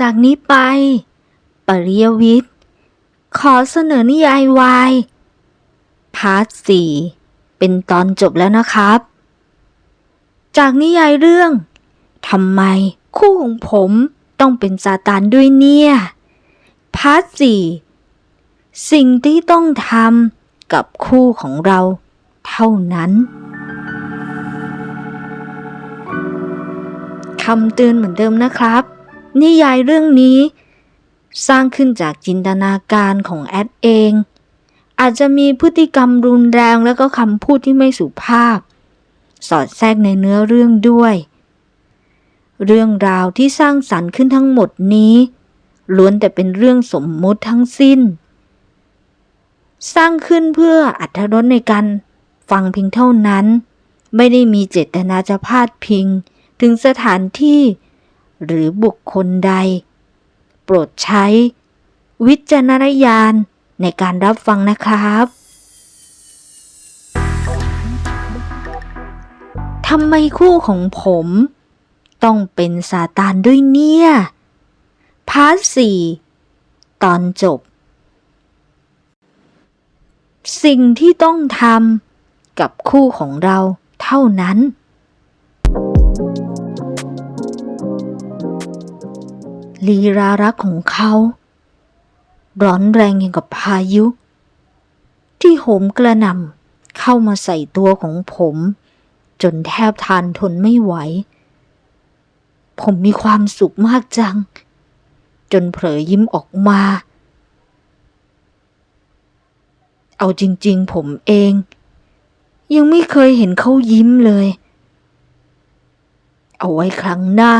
จากนี้ไป ปริยวิทย์ ขอเสนอนิยายวาย พาร์ทสี่เป็นตอนจบแล้วนะครับ จากนิยายเรื่องทำไมคู่ของผมต้องเป็นซาตานด้วยเนี่ย พาร์ทสี่สิ่งที่ต้องทำกับคู่ของเราเท่านั้นคำเตือนเหมือนเดิมนะครับ นิยายเรื่องนี้ สร้างขึ้นจากจินตนาการของแอดเอง อาจจะมีพฤติกรรมรุนแรงและก็คำพูดที่ไม่สุภาพ สอดแทรกในเนื้อเรื่องด้วย เรื่องราวที่สร้างสรรค์ขึ้นทั้งหมดนี้ ล้วนแต่เป็นเรื่องสมมุติทั้งสิ้น สร้างขึ้นเพื่ออัธรสในการฟังเพียงเท่านั้น ไม่ได้มีเจตนาจะพาดพิง ถึงสถานที่ หรือบุคคลใด โปรดใช้ วิจารณญาณในการรับฟังนะครับทำไมคู่ของผม ต้องเป็นซาตานด้วยเนี่ย พาร์ทสี่ตอนจบ สิ่งที่ต้องทำกับคู่ของเราเท่านั้น ลีลารักของเขา ร้อนแรงอย่างกับพายุ ที่โหมกระหน่ำเข้ามาใส่ตัวของผม จนแทบทานทนไม่ไหว ผมมีความสุขมากจัง จนเผลอยิ้มออกมา เอาจริงๆ ผมเอง ยังไม่เคยเห็นเขายิ้มเลย เอาไว้ครั้งหน้า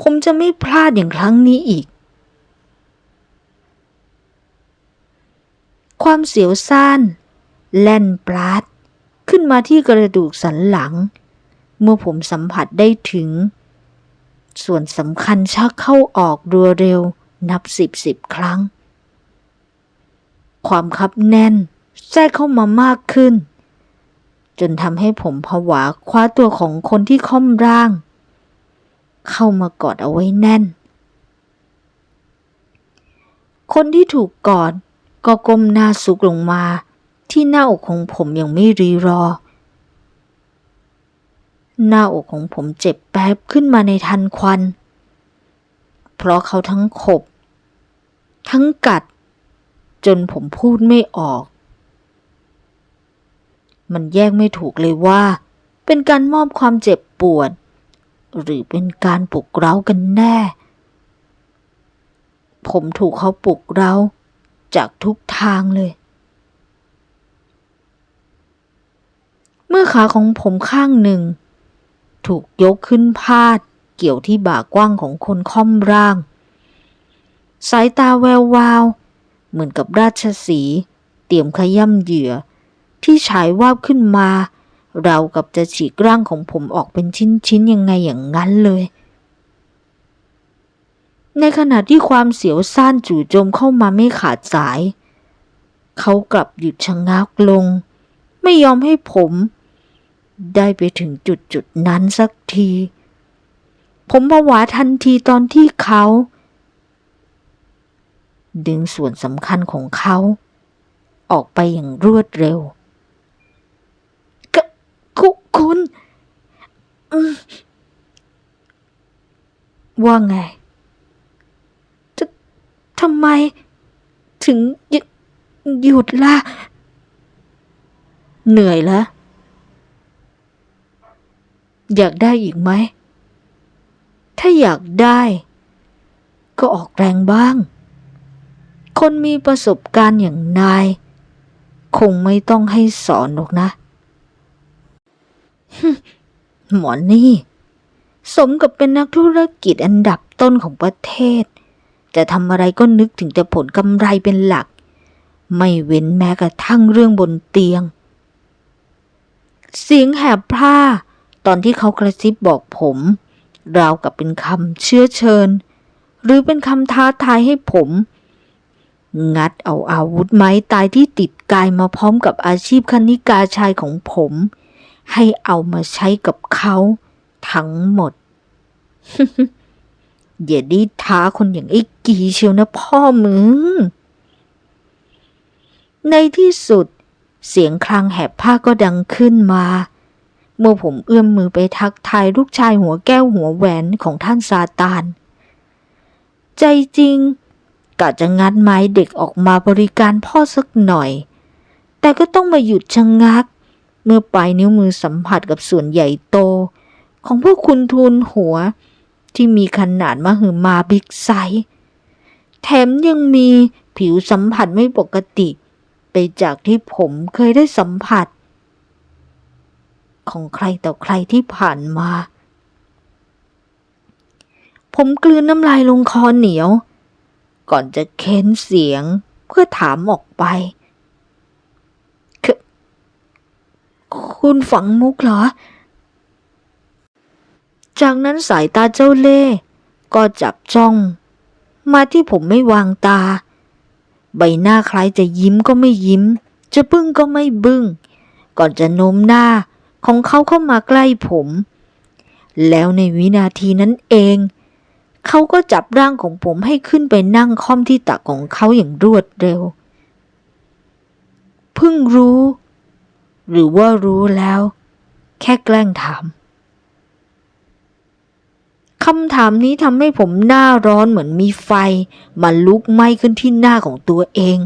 ผมจะไม่พลาดอย่างครั้งนี้อีก ความเสียวซ่านแล่นปราดขึ้นมาที่กระดูกสันหลัง เมื่อผมสัมผัสได้ถึง ส่วนสำคัญชักเข้าออกรัวเร็วนับสิบสิบครั้ง ความคับแน่นแทรกเข้ามามากขึ้น จนทำให้ผมผวาคว้าตัวของคนที่ค่อมร่าง เข้ามากอดเอาไว้แน่น คนที่ถูกกอดก็ก้มหน้าซุกลงมา ที่หน้าอกของผมอย่างไม่รีรอ หน้าอกของผมเจ็บแป๊บขึ้นมาในทันควัน เพราะเขาทั้งขบ ทั้งกัด จนผมพูดไม่ออก มันแยกไม่ถูกเลยว่า เป็นการมอบความเจ็บปวด หรือเป็นการปลุกเร้ากันแน่ ผมถูกเขาปลุกเร้า จากทุกทางเลย เมื่อขาของผมข้างหนึ่ง ถูกยกขึ้นพาด เกี่ยวที่บ่ากว้างของคนค่อมร่าง สายตาแวววาว เหมือนกับราชสี เตรียมขย่ำเหยื่อ ที่ฉายวาบขึ้นมา เรากับจะฉีกร่างของผมออกเป็นชิ้นๆยังไงอย่างนั้นเลย ในขณะที่ความเสียวซ่านจู่โจมเข้ามาไม่ขาดสาย เขากลับหยุดชะงักลง ไม่ยอมให้ผม ได้ไปถึงจุดจุดๆนั้นสักที ผมผวาทันทีตอนที่เขา ดึงส่วนสำคัญของเขา ออกไปอย่างรวดเร็ว คุณว่าไงทำไม ถึงหยหยุดล่ะ เหนื่อยแล้ว อยากได้อีกไหม ถ้าอยากได้ ก็ออกแรงบ้าง คนมีประสบการณ์อย่างนาย คงไม่ต้องให้สอนหรอกนะ หมอนี่ สมกับเป็นนักธุรกิจอันดับต้นของประเทศ จะทำอะไรก็นึกถึงแต่ผลกำไรเป็นหลัก ไม่เว้นแม้กระทั่งเรื่องบนเตียง เสียงแหบพร่าตอนที่เขากระซิบบอกผม ราวกับเป็นคำเชื้อเชิญ หรือเป็นคำท้าทายให้ผม งัดเอาอาวุธไม้ตายที่ติดกายมาพร้อมกับอาชีพคณิกาชายของผม ให้เอามาใช้กับเขาทั้งหมด อย่าได้ท้าคนอย่างไอ้กีเชียวนะพ่อมึง ในที่สุด เสียงคลางแหบผ้าก็ดังขึ้นมา เมื่อผมเอื้อมมือไปทักทายลูกชายหัวแก้วหัวแหวนของท่านซาตาน ใจจริงกะจะงัดไม้เด็กออกมาบริการพ่อสักหน่อย แต่ก็ต้องมาหยุดชะงงัก เมื่อปลายนิ้วมือสัมผัสกับส่วนใหญ่โต ของพวกคุณทูลหัว ที่มีขนาดมหึมาบิ๊กไซส์แถมยังมีผิวสัมผัสไม่ปกติ ไปจากที่ผมเคยได้สัมผัส ของใครต่อใครที่ผ่านมา ผมกลืนน้ำลายลงคอเหนียว ก่อนจะเค้นเสียงเพื่อถามออกไปคือ คุณฝังมุกเหรอ จากนั้นสายตาเจ้าเล่ก็จับจ้อง มาที่ผมไม่วางตา ใบหน้าคล้ายจะยิ้มก็ไม่ยิ้ม จะบึ้งก็ไม่บึ้ง ก่อนจะโน้มหน้าของเขาเข้ามาใกล้ผม แล้วในวินาทีนั้นเอง เขาก็จับร่างของผมให้ขึ้นไปนั่งค่อมที่ตักของเขาอย่างรวดเร็ว เพิ่งรู้ หรือว่ารู้แล้ว แค่แกล้งถามคำถามนี้ทำให้ผมหน้าร้อนเหมือนมีไฟมาลุกไหม้ขึ้นที่หน้าของตัวเอง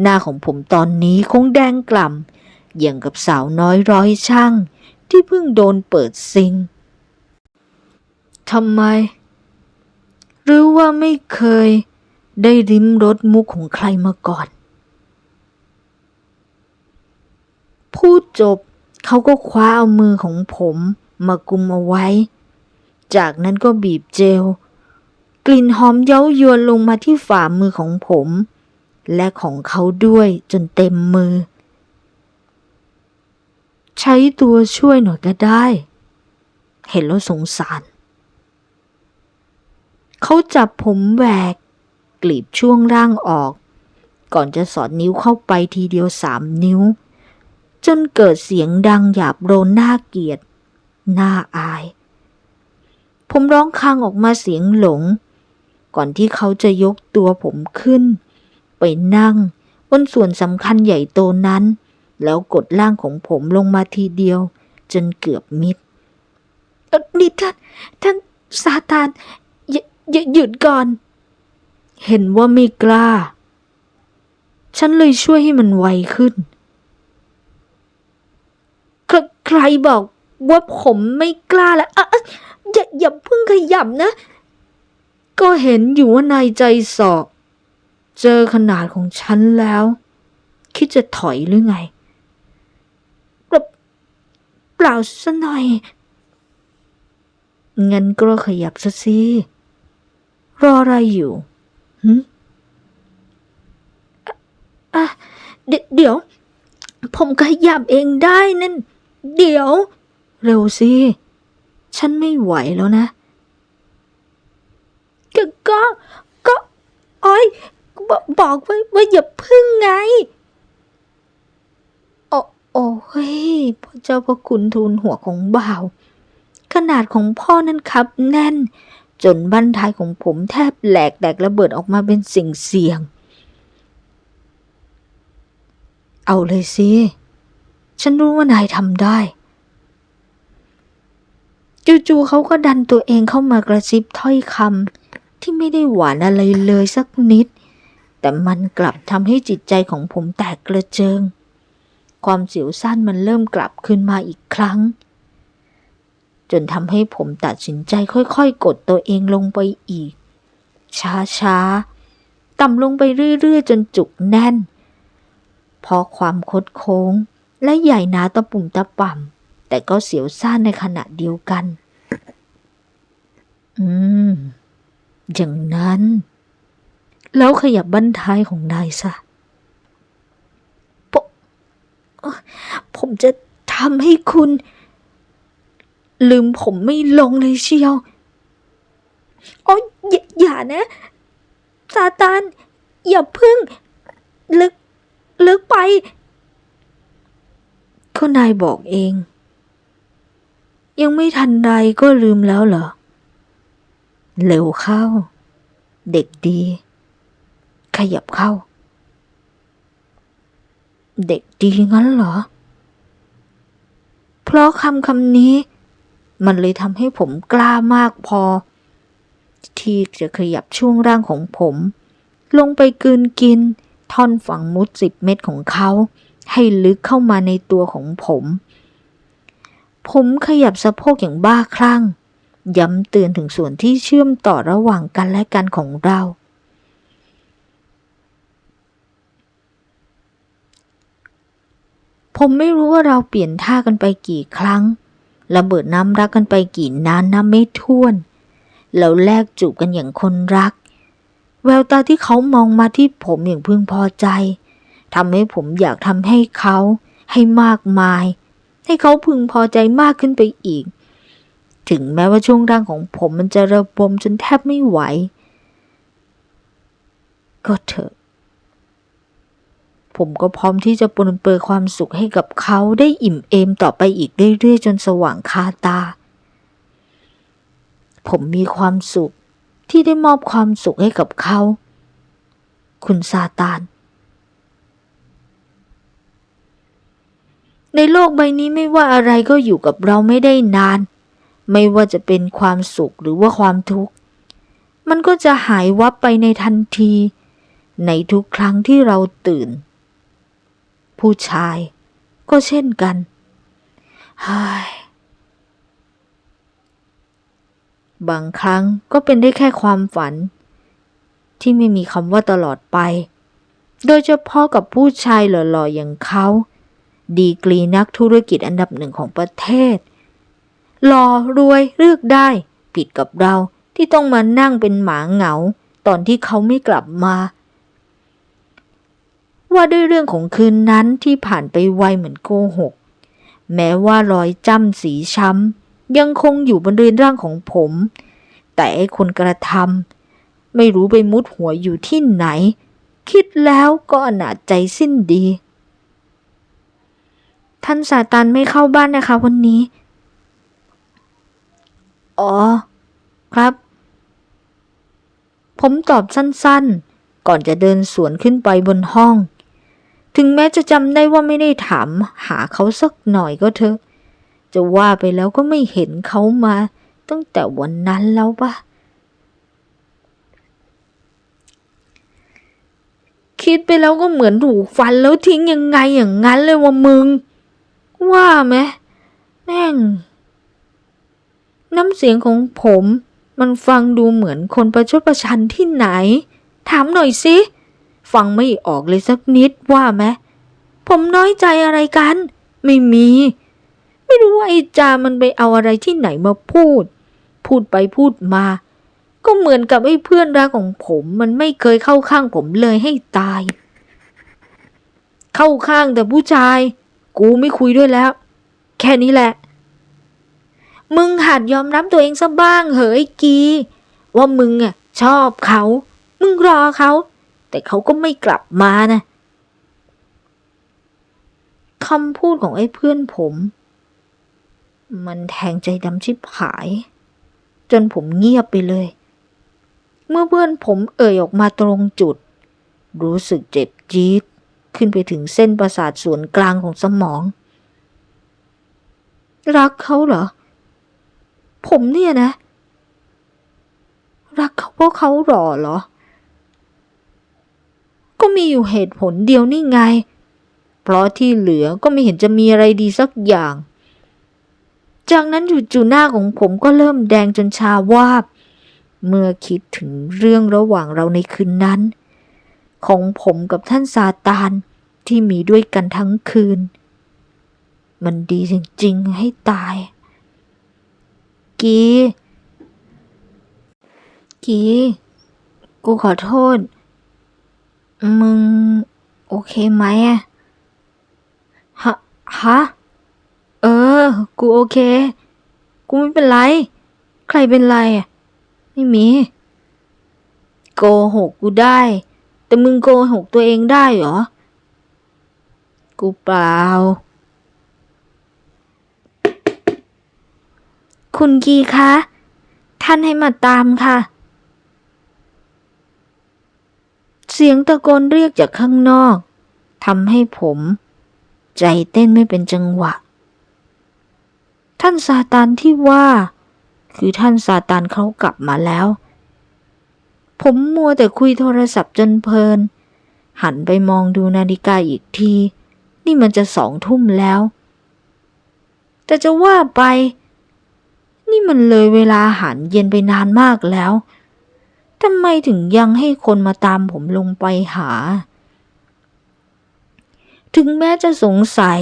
หน้าของผมตอนนี้คงแดงกล่ำอย่างกับสาวน้อยร้อยช่าง ที่เพิ่งโดนเปิดซิงทำไม หรือว่าไม่เคยได้ริมรสมุกของใครมาก่อน พูดจบ เขาก็คว้าเอามือของผมมากุมเอาไว้ จากนั้นก็บีบเจล กลิ่นหอมเย้ายวนลงมาที่ฝ่ามือของผม และของเขาด้วยจนเต็มมือ ใช้ตัวช่วยหน่อยก็ได้ เห็นแล้วสงสาร เขาจับผมแหวก กลีบช่วงร่างออก ก่อนจะสอดนิ้วเข้าไปทีเดียวสามนิ้ว จนเกิดเสียงดังหยาบโรนน่าเกลียด น่าอาย ผมร้องคางออกมาเสียงหลง ก่อนที่เขาจะยกตัวผมขึ้น ไปนั่ง บนส่วนสำคัญใหญ่โตนั้น แล้วกดล่างของผมลงมาทีเดียว จนเกือบมิดนี่ท่านท่านซาตานอย่าอย่าหยุดก่อน เห็นว่าไม่กล้า ฉันเลยช่วยให้มันไวขึ้น ใครบอกว่าผมไม่กล้าแล้วอะอย่าอย่าเพิ่งขยับนะ ก็เห็นอยู่ว่านายใจสอบเจอขนาดของฉันแล้ว คิดจะถอยหรือไงเปล่าเปล่าซะหน่อย งั้นก็ขยับซะสิ รออะไรอยู่หึอะอะเดี๋ยวเดี๋ยว ผมขยับเองได้นั่น เดี๋ยว เร็วสิ ฉันไม่ไหวแล้วนะก็ก็ก็อ้อยบบอกไว้ว่าอย่าพึ่งไง โอ้โอ้เฮ้ยพระเจ้าพระคุณทูลหัวของบ่าว ขนาดของพ่อนั้นครับแน่น จนบั้นท้ายของผมแทบแหลกแตกระเบิดออกมาเป็นสิ่งเสียง เอาเลยสิ ฉันรู้ว่านายทำได้ จู่ๆเขาก็ดันตัวเองเข้ามากระซิบถ้อยคำที่ไม่ได้หวานอะไรเลยสักนิด แต่มันกลับทำให้จิตใจของผมแตกกระเจิง ความเสียวสั้นมันเริ่มกลับขึ้นมาอีกครั้ง จนทำให้ผมตัดสินใจค่อยๆ กดตัวเองลงไปอีก ช้าๆ ต่ำลงไปเรื่อยๆ จนจุกแน่นเพราะความคดโค้ง และใหญ่หนาตะปุ่มตะป่ำแต่ก็เสียวซ่านในขณะเดียวกัน อืม อย่างนั้น แล้วขยับบั้นท้ายของนายซะผมผมจะทำให้คุณ ลืมผมไม่ลงเลยเชียวโอ้ยอย่าอย่านะซาตาน อย่าพึ่ง ลึก ลึกไป ก็นายบอกเอง ยังไม่ทันใดก็ลืมแล้วเหรอ เร็วเข้า เด็กดี ขยับเข้า เด็กดีงั้นเหรอ เพราะคำคำนี้ มันเลยทำให้ผมกล้ามากพอ ที่จะขยับช่วงร่างของผม ลงไปกืนกินท่อนฝังมุดสิบเม็ดของเขา ให้ลึกเข้ามาในตัวของผม ผมขยับสะโพกอย่างบ้าคลั่ง ย้ำเตือนถึงส่วนที่เชื่อมต่อระหว่างกันและกันของเรา ผมไม่รู้ว่าเราเปลี่ยนท่ากันไปกี่ครั้ง ระเบิดน้ำรักกันไปกี่นานน้ำไม่ท้วน แล้วแลกจูบกันอย่างคนรัก แววตาที่เขามองมาที่ผมอย่างพึงพอใจ ทำให้ผมอยากทำให้เขา ให้มากมาย ให้เขาพึงพอใจมากขึ้นไปอีก ถึงแม้ว่าช่วงร่างของผมมันจะระบมจนแทบไม่ไหว ก็เถอะ ผมก็พร้อมที่จะปนเปื้อความสุขให้กับเขาได้อิ่มเอมต่อไปอีกเรื่อยๆจนสว่างคาตา ผมมีความสุขที่ได้มอบความสุขให้กับเขา คุณซาตาน ในโลกใบนี้ไม่ว่าอะไรก็อยู่กับเราไม่ได้นาน ไม่ว่าจะเป็นความสุขหรือว่าความทุกข์ มันก็จะหายวับไปในทันที ในทุกครั้งที่เราตื่น ผู้ชายก็เช่นกันฮ้ยบางครั้งก็เป็นได้แค่ความฝัน ที่ไม่มีคำว่าตลอดไป โดยเฉพาะกับผู้ชายหล่อๆอย่างเขา ดีกรีนักธุรกิจอันดับหนึ่งของประเทศหล่อรวยเลือกได้ ผิดกับเราที่ต้องมานั่งเป็นหมาเหงา ตอนที่เขาไม่กลับมา ว่าด้วยเรื่องของคืนนั้นที่ผ่านไปไวเหมือนโกหก แม้ว่ารอยจ้ำสีช้ำ ยังคงอยู่บนเรือนร่างของผม แต่ไอคนกระทำไม่รู้ไปมุดหัวอยู่ที่ไหน คิดแล้วก็อนาจใจสิ้นดี ท่านซาตานไม่เข้าบ้านนะคะวันนี้ อ๋อ ครับ ผมตอบสั้นๆ ก่อนจะเดินสวนขึ้นไปบนห้อง ถึงแม้จะจำได้ว่าไม่ได้ถามหาเขาสักหน่อยก็เถอะ จะว่าไปแล้วก็ไม่เห็นเขามา ตั้งแต่วันนั้นแล้วปะคิดไปแล้วก็เหมือนถูกฟันแล้วทิ้งยังไงอย่างนั้นเลยว่ามึง ว่าไหมแม่ง น้ำเสียงของผม มันฟังดูเหมือนคนประชดประชันที่ไหน ถามหน่อยสิ ฟังไม่ออกเลยสักนิดว่าไหมผมน้อยใจอะไรกัน ไม่มี ไม่รู้ว่าไอ้จามันไปเอาอะไรที่ไหนมาพูด พูดไปพูดมา ก็เหมือนกับไอ้เพื่อนรักของผม มันไม่เคยเข้าข้างผมเลยให้ตาย เข้าข้างแต่ผู้ชาย กูไม่คุยด้วยแล้ว แค่นี้แหละ มึงหัดยอมรับตัวเองซะบ้างเหอะไอ้กีว่ามึงอะชอบเขา มึงรอเขา แต่เขาก็ไม่กลับมานะคำพูดของไอ้เพื่อนผม มันแทงใจดำชิบหาย จนผมเงียบไปเลย เมื่อเพื่อนผมเอ่ยออกมาตรงจุด รู้สึกเจ็บจี๊ด ขึ้นไปถึงเส้นประสาทส่วนกลางของสมอง รักเขาเหรอ ผมเนี่ยนะ รักเขาเพราะเขาหล่อเหรอ ก็มีอยู่เหตุผลเดียวนี่ไง เพราะที่เหลือก็ไม่เห็นจะมีอะไรดีสักอย่าง จากนั้นจู่ๆหน้าของผมก็เริ่มแดงจนชาวาบ เมื่อคิดถึงเรื่องระหว่างเราในคืนนั้น ของผมกับท่านซาตานที่มีด้วยกันทั้งคืน มันดีจริงๆให้ตาย กี กี กูขอโทษ มึง โอเคไหมอะฮะ ฮะ เออ กูโอเค กูไม่เป็นไร ใครเป็นไรอะไม่มี โกหกกูได้ แต่มึงโกหกตัวเองได้เหรอ กูเปล่า คุณกีคะ ท่านให้มาตามค่ะ เสียงตะโกนเรียกจากข้างนอกทำให้ผม ใจเต้นไม่เป็นจังหวะ ท่านซาตานที่ว่า คือท่านซาตานเขากลับมาแล้ว ผมมัวแต่คุยโทรศัพท์จนเพลิน หันไปมองดูนาฬิกาอีกที นี่มันจะสองทุ่มแล้ว แต่จะว่าไป นี่มันเลยเวลาอาหารเย็นไปนานมากแล้วทำไมถึงยังให้คนมาตามผมลงไปหา ถึงแม้จะสงสัย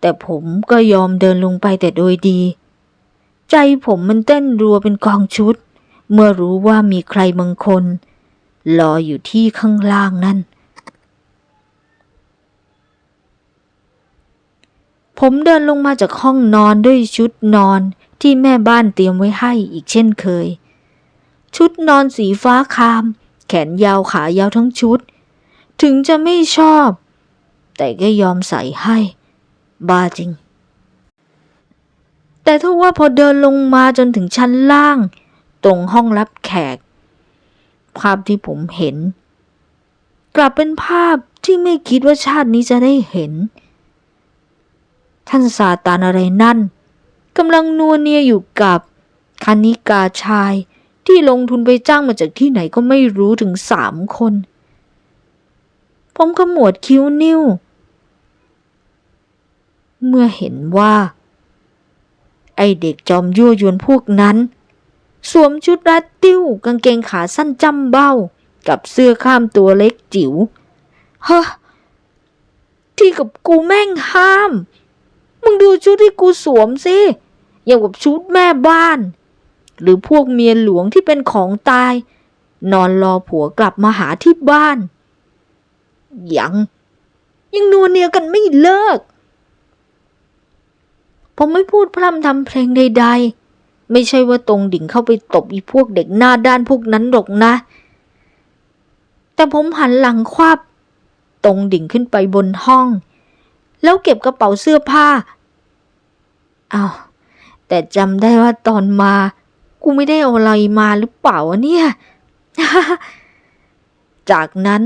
แต่ผมก็ยอมเดินลงไปแต่โดยดี ใจผมมันเต้นรัวเป็นกองชุด เมื่อรู้ว่ามีใครบางคนรออยู่ที่ข้างล่างนั่น ผมเดินลงมาจากห้องนอนด้วยชุดนอนที่แม่บ้านเตรียมไว้ให้อีกเช่นเคย ชุดนอนสีฟ้าคาม แขนยาวขายาวทั้งชุด ถึงจะไม่ชอบ แต่ก็ยอมใส่ให้ บ้าจริง แต่ถ้าว่าพอเดินลงมาจนถึงชั้นล่าง ตรงห้องรับแขก ภาพที่ผมเห็น กลับเป็นภาพที่ไม่คิดว่าชาตินี้จะได้เห็น ท่านซาตานอะไรนั่นกำลังนัวเนียอยู่กับคณิกาชายที่ลงทุนไปจ้างมาจากที่ไหนก็ไม่รู้ถึงสามคน ผมขมวดคิ้วนิ้ว เมื่อเห็นว่า ไอเด็กจอมยั่วยวนพวกนั้น สวมชุดรัดติ้วกางเกงขาสั้นจำเบ้า กับเสื้อข้ามตัวเล็กจิ๋วเฮ้อที่กับกูแม่งห้าม มึงดูชุดที่กูสวมสิอย่างกับชุดแม่บ้าน หรือพวกเมียหลวงที่เป็นของตาย นอนรอผัวกลับมาหาที่บ้าน ยังยังนัวเนียกันไม่เลิก ผมไม่พูดพร่ำทำเพลงใด ๆ ไม่ใช่ว่าตรงดิ่งเข้าไปตบอีพวกเด็กหน้าด้านพวกนั้นหรอกนะ แต่ผมหันหลังควับตรงดิ่งขึ้นไปบนห้อง แล้วเก็บกระเป๋าเสื้อผ้าเอาวแต่จำได้ว่าตอนมา กูไม่ได้เอาอะไรมาหรือเปล่าวะเนี่ย จากนั้น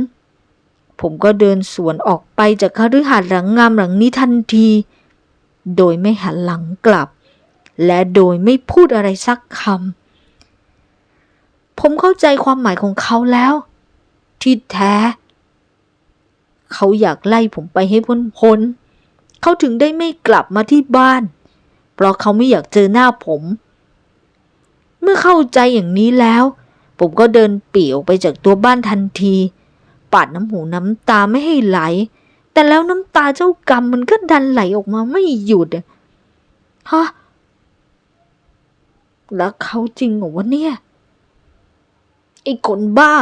ผมก็เดินสวนออกไปจากคฤหาสน์หลังงามหลังนี้ทันที โดยไม่หันหลังกลับ และโดยไม่พูดอะไรสักคำ ผมเข้าใจความหมายของเขาแล้ว ที่แท้ เขาอยากไล่ผมไปให้พ้นพ้นๆเขาถึงได้ไม่กลับมาที่บ้าน เพราะเขาไม่อยากเจอหน้าผม เมื่อเข้าใจอย่างนี้แล้ว ผมก็เดินปี่ออกไปจากตัวบ้านทันที ปาดน้ำหูน้ำตาไม่ให้ไหล แต่แล้วน้ำตาเจ้ากรรมมันก็ดันไหลออกมาไม่หยุดอะฮะ แล้วเขาจริงเหรอวะเนี่ย ไอ้คนบ้า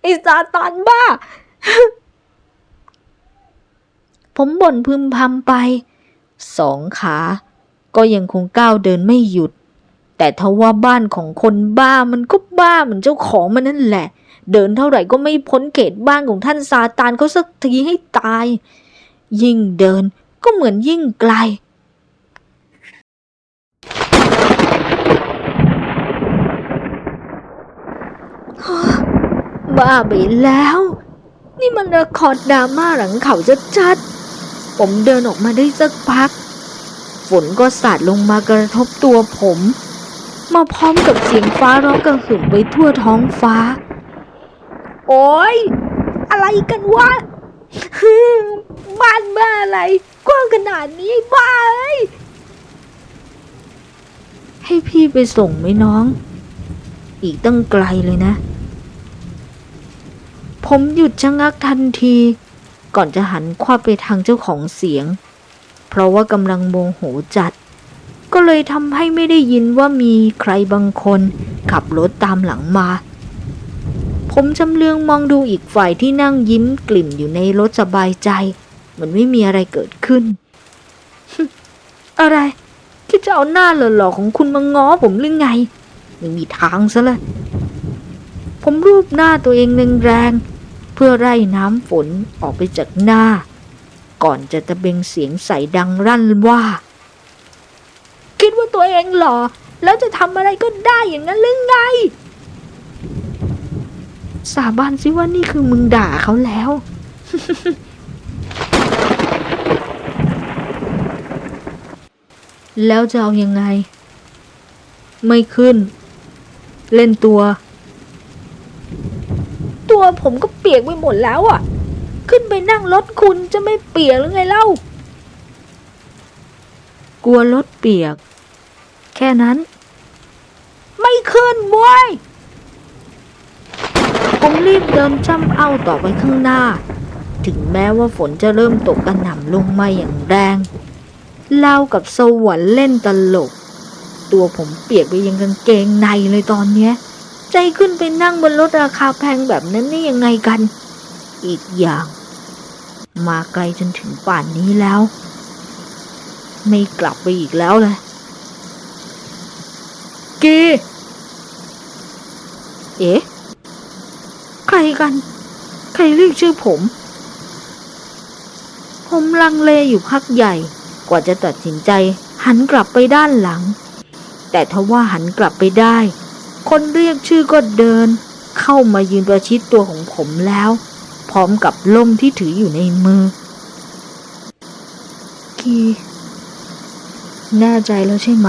ไอ้ซาตานบ้า ผมบ่นพึมพำไป สองขา ก็ยังคงก้าวเดินไม่หยุด แต่ทว่าบ้านของคนบ้ามันก็บ้าเหมือนเจ้าของมันนั่นแหละ เดินเท่าไหร่ก็ไม่พ้นเขตบ้านของท่านซาตานเขาสักทีให้ตาย ยิ่งเดินก็เหมือนยิ่งไกล บ้าไปแล้ว นี่มันละครดราม่าหลังเขาชัดๆ ผมเดินออกมาได้สักพัก ฝนก็สาดลงมากระทบตัวผม มาพร้อมกับเสียงฟ้าร้องกระหึ่มไปทั่วท้องฟ้า โอ้ย อะไรกันวะฮึบ้านบ้าอะไรกว้างขนาดนี้บ้าเอ้ยให้พี่ไปส่งไหมน้อง อีกตั้งไกลเลยนะ ผมหยุดชะงักทันที ก่อนจะหันคว้าไปทางเจ้าของเสียง เพราะว่ากำลังโมโหจัด ก็เลยทำให้ไม่ได้ยินว่ามีใครบางคนขับรถตามหลังมา ผมจำเลืองมองดูอีกฝ่ายที่นั่งยิ้มกลิ่มอยู่ในรถสบายใจเหมือนไม่มีอะไรเกิดขึ้น อะไรคิดจะเอาหน้าหล่อๆของคุณมาง้อผมหรือไง ไม่มีทางซะเลยผมรูปหน้าตัวเองแรง เพื่อไล่น้ำฝนออกไปจากหน้า ก่อนจะตะเบงเสียงใสดังรั่นว่า คิดว่าตัวเองหล่อแล้วจะทำอะไรก็ได้อย่างนั้นหรือไง สาบานสิว่านี่คือมึงด่าเขาแล้ว แล้วจะเอายังไง ไม่ขึ้น เล่นตัว ตัวผมก็เปียกไปหมดแล้วอะ ขึ้นไปนั่งรถคุณจะไม่เปียกหรือไงเล่า กลัวรถเปียก แค่นั้น ไม่ขึ้นบวยผมรีบเดินจ้ำเอาต่อไปข้างหน้า ถึงแม้ว่าฝนจะเริ่มตกกระหน่ำลงมาอย่างแรงเล่าวกับสวรรค์เล่นตลก ตัวผมเปียกไปยังกางเกงในเลยตอนเนี้ย ใจขึ้นไปนั่งบนรถราคาแพงแบบนั้นได้ยังไงกัน อีกอย่าง มาไกลจนถึงป่านนี้แล้ว ไม่กลับไปอีกแล้วเลยกีเอ๊ะ ใครกัน ใครเรียกชื่อผม ผมลังเลอยู่พักใหญ่ กว่าจะตัดสินใจ หันกลับไปด้านหลัง แต่ทว่าหันกลับไปได้ คนเรียกชื่อก็เดิน เข้ามายืนประชิดตัวของผมแล้ว พร้อมกับล่มที่ถืออยู่ในมือ กีแน่ใจแล้วใช่ไหม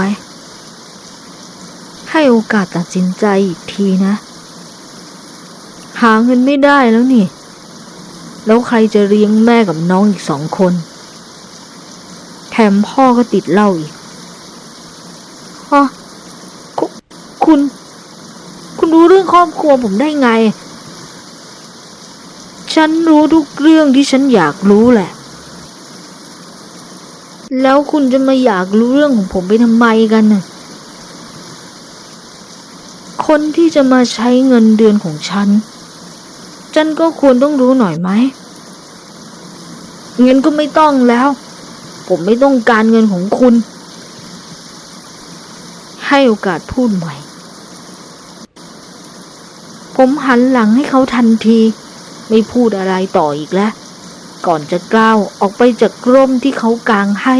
ให้โอกาสตัดสินใจอีกทีนะ หาเงินไม่ได้แล้วนี่ แล้วใครจะเลี้ยงแม่กับน้องอีกสองคน แถมพ่อก็ติดเหล้าอีกฮะคุคุณ คุณรู้เรื่ องครอบครัวผมได้ไง ฉันรู้ทุกเรื่องที่ฉันอยากรู้แหละ แล้วคุณจะมาอยากรู้เรื่องของผมไปทำไมกันน่ะ คนที่จะมาใช้เงินเดือนของฉัน ฉันก็ควรต้องรู้หน่อยไหมเงินก็ไม่ต้องแล้ว ผมไม่ต้องการเงินของคุณ ให้โอกาสพูดใหม่ ผมหันหลังให้เขาทันที ไม่พูดอะไรต่ออีกแล้ว ก่อนจะก้าวออกไปจากร่มที่เขากางให้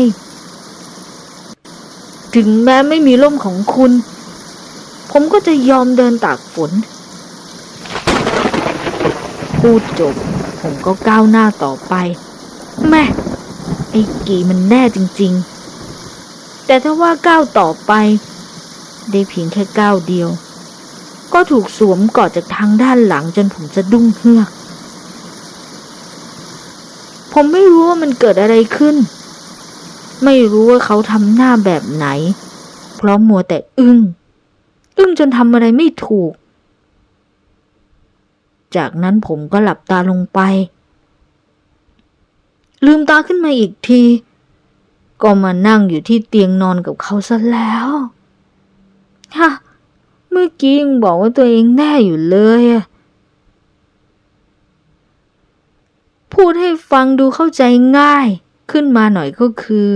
ถึงแม้ไม่มีร่มของคุณ ผมก็จะยอมเดินตากฝน พูดจบ ผมก็ก้าวหน้าต่อไป แม่ไอ้กีมันแน่จริง ๆ แต่ถ้าว่าก้าวต่อไป ได้เพียงแค่ก้าวเดียว ก็ถูกสวมกอดจากทางด้านหลังจนผมจะดุ้งเฮือก ผมไม่รู้ว่ามันเกิดอะไรขึ้น ไม่รู้ว่าเขาทำหน้าแบบไหน เพราะมัวแต่อึง้ง อึ้งจนทำอะไรไม่ถูก จากนั้นผมก็หลับตาลงไป ลืมตาขึ้นมาอีกที ก็มานั่งอยู่ที่เตียงนอนกับเขาซะแล้วฮะ เมื่อกี้ยังบอกว่าตัวเองแน่อยู่เลยอะพูดให้ฟังดูเข้าใจง่ายขึ้นมาหน่อยก็คือ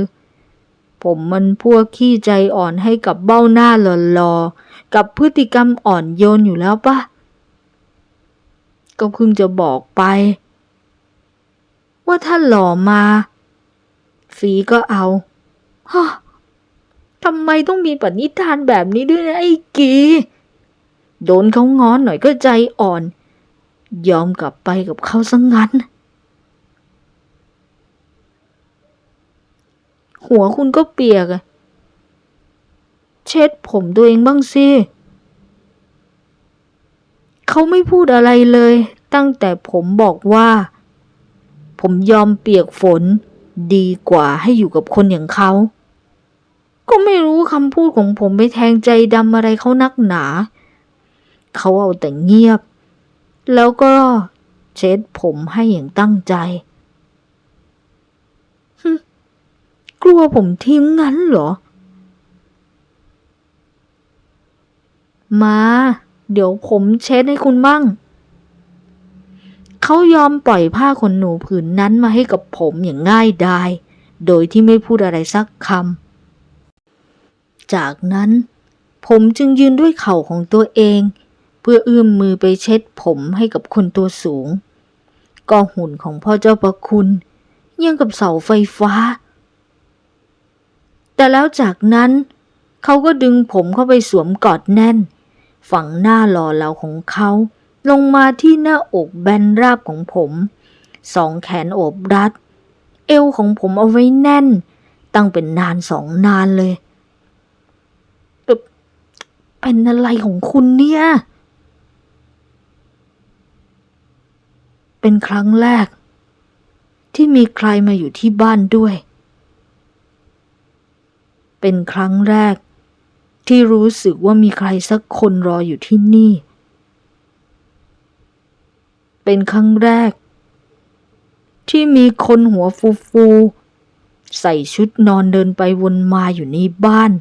ผมมันพวกขี้ใจอ่อนให้กับเบ้าหน้าหล่อๆกับพฤติกรรมอ่อนโยนอยู่แล้วปะก็เพิ่งจะบอกไป ว่าถ้าหล่อมา ฝีก็เอาฮะ ทำไมต้องมีปณิธานแบบนี้ด้วยนะไอ้กี โดนเขางอนหน่อยก็ใจอ่อน ยอมกลับไปกับเขาซะงงั้น หัวคุณก็เปียกอะเช็ดผมตัวเองบ้างสิเขาไม่พูดอะไรเลย ตั้งแต่ผมบอกว่า ผมยอมเปียกฝนดีกว่าให้อยู่กับคนอย่างเขา ก็ไม่รู้คำพูดของผมไปแทงใจดำอะไรเขานักหนา เขาเอาแต่เงียบ แล้วก็เช็ดผมให้อย่างตั้งใจกลัวผมทิ้งงั้นเหรอ มา เดี๋ยวผมเช็ดให้คุณบ้าง เขายอมปล่อยผ้าขนหนูผืนนั้นมาให้กับผมอย่างง่ายดาย โดยที่ไม่พูดอะไรสักคำ จากนั้น ผมจึงยืนด้วยเข่าของตัวเอง เพื่อเอื้อมมือไปเช็ดผมให้กับคนตัวสูง ก็หุ่นของพ่อเจ้าประคุณยังกับเสาไฟฟ้า แต่แล้วจากนั้น เขาก็ดึงผมเข้าไปสวมกอดแน่น ฝั่งหน้าหล่อเหลาของเขา ลงมาที่หน้าอกแบนราบของผม สองแขนโอบรัด เอวของผมเอาไว้แน่น ตั้งเป็นนานสองนานเลย เป็นอะไรของคุณเนี่ย เป็นครั้งแรก ที่มีใครมาอยู่ที่บ้านด้วย เป็นครั้งแรก ที่รู้สึกว่ามีใครสักคนรออยู่ที่นี่ เป็นครั้งแรก ที่มีคนหัวฟูฟูๆใส่ชุดนอนเดินไปวนมาอยู่ในบ้าน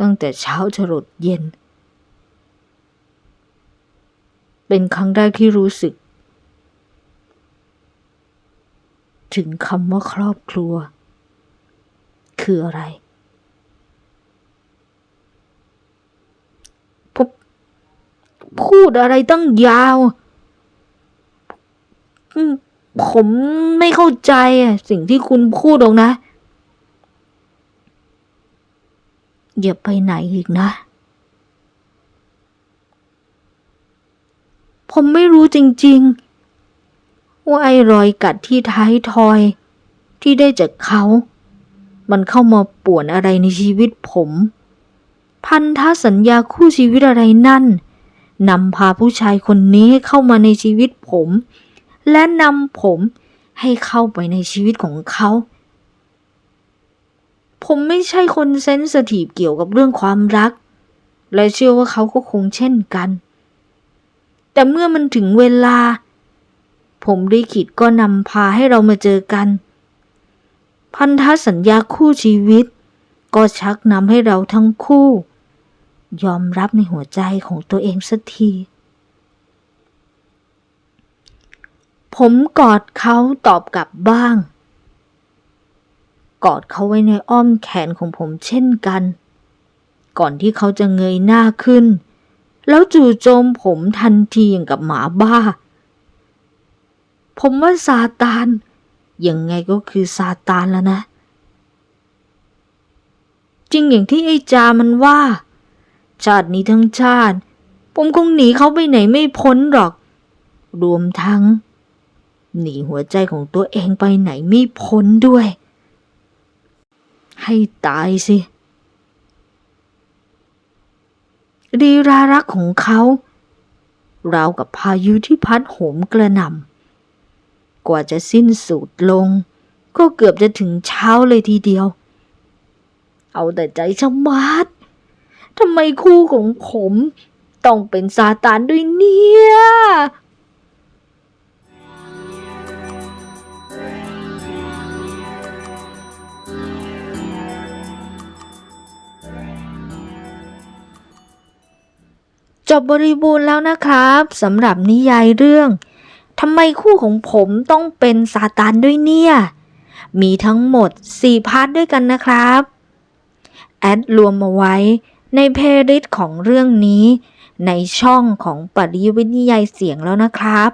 ตั้งแต่เช้าจรดเย็น เป็นครั้งแรกที่รู้สึก ถึงคำว่าครอบครัว คืออะไรพูดอะไรตั้งยาว ผมไม่เข้าใจสิ่งที่คุณพูดหรอกนะ อย่าไปไหนอีกนะ ผมไม่รู้จริงๆ ว่าไอ้รอยกัดที่ท้ายทอย ที่ได้จากเขา มันเข้ามาป่วนอะไรในชีวิตผม พันธสัญญาคู่ชีวิตอะไรนั่นนำพาผู้ชายคนนี้ให้เข้ามาในชีวิตผม และนำผมให้เข้าไปในชีวิตของเขา ผมไม่ใช่คนเซนสทีฟเกี่ยวกับเรื่องความรัก และเชื่อว่าเขาก็คงเช่นกัน แต่เมื่อมันถึงเวลา ผมได้ขิดก็นำพาให้เรามาเจอกัน พันธสัญญาคู่ชีวิต ก็ชักนำให้เราทั้งคู่ ยอมรับในหัวใจของตัวเองสักทีผมกอดเขาตอบกลับบ้าง กอดเขาไว้ในอ้อมแขนของผมเช่นกัน ก่อนที่เขาจะเงยหน้าขึ้น แล้วจู่โจมผมทันทีอย่างกับหมาบ้า ผมว่าซาตานยังไงก็คือซาตานแล้วนะ จริงอย่างที่ไอ้จามันว่า ชาตินี้ทั้งชาติ ผมคงหนีเขาไปไหนไม่พ้นหรอก รวมทั้ง หนีหัวใจของตัวเองไปไหนไม่พ้นด้วย ให้ตายสิรีรารักของเขาราวกับพายุที่พัดโหมกระหน่ำกว่าจะสิ้นสุดลง ก็เกือบจะถึงเช้าเลยทีเดียว เอาแต่ใจชะมัดทำไมคู่ของผม ต้องเป็นซาตานด้วยเนี่ย จบบริบูรณ์แล้วนะครับสำหรับนิยายเรื่องทำไมคู่ของผมต้องเป็นซาตานด้วยเนี่ย มีทั้งหมด 4 พาร์ทด้วยกันนะครับ แอดรวมมาไว้ในเพลย์ลิสต์ของเรื่องนี้ ในช่องของปริยวิทยายเสียงแล้วนะครับ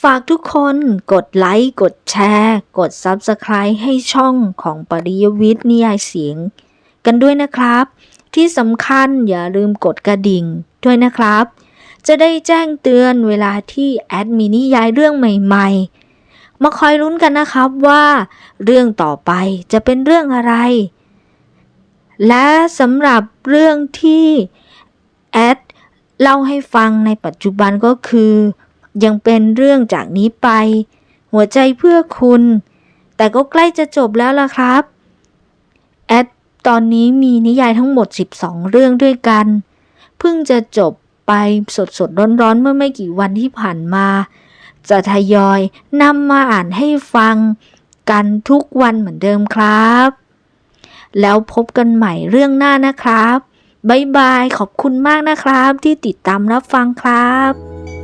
ฝากทุกคนกดไลค์ กดแชร์ กด Subscribe ให้ช่องของปริยวิทย์นิยายเสียง กันด้วยนะครับ ที่สำคัญอย่าลืมกดกระดิ่งด้วยนะครับ จะได้แจ้งเตือนเวลาที่แอดมินิยายเรื่องใหม่ ๆ มาคอยลุ้นกันนะครับว่า เรื่องต่อไปจะเป็นเรื่องอะไร และสำหรับเรื่องที่แอดเล่าให้ฟังในปัจจุบันก็คือ ยังเป็นเรื่องจากนี้ไป หัวใจเพื่อคุณ แต่ก็ใกล้จะจบแล้วล่ะครับ แอด ตอนนี้มีนิยายทั้งหมด 12 เรื่องด้วยกัน เพิ่งจะจบไปสดสดๆร้อนๆ เมื่อไม่กี่วันที่ผ่านมา จะทยอยนำมาอ่านให้ฟังกันทุกวันเหมือนเดิมครับ แล้วพบกันใหม่เรื่องหน้านะครับ บ๊ายบาย ขอบคุณมากนะครับที่ติดตามรับฟังครับ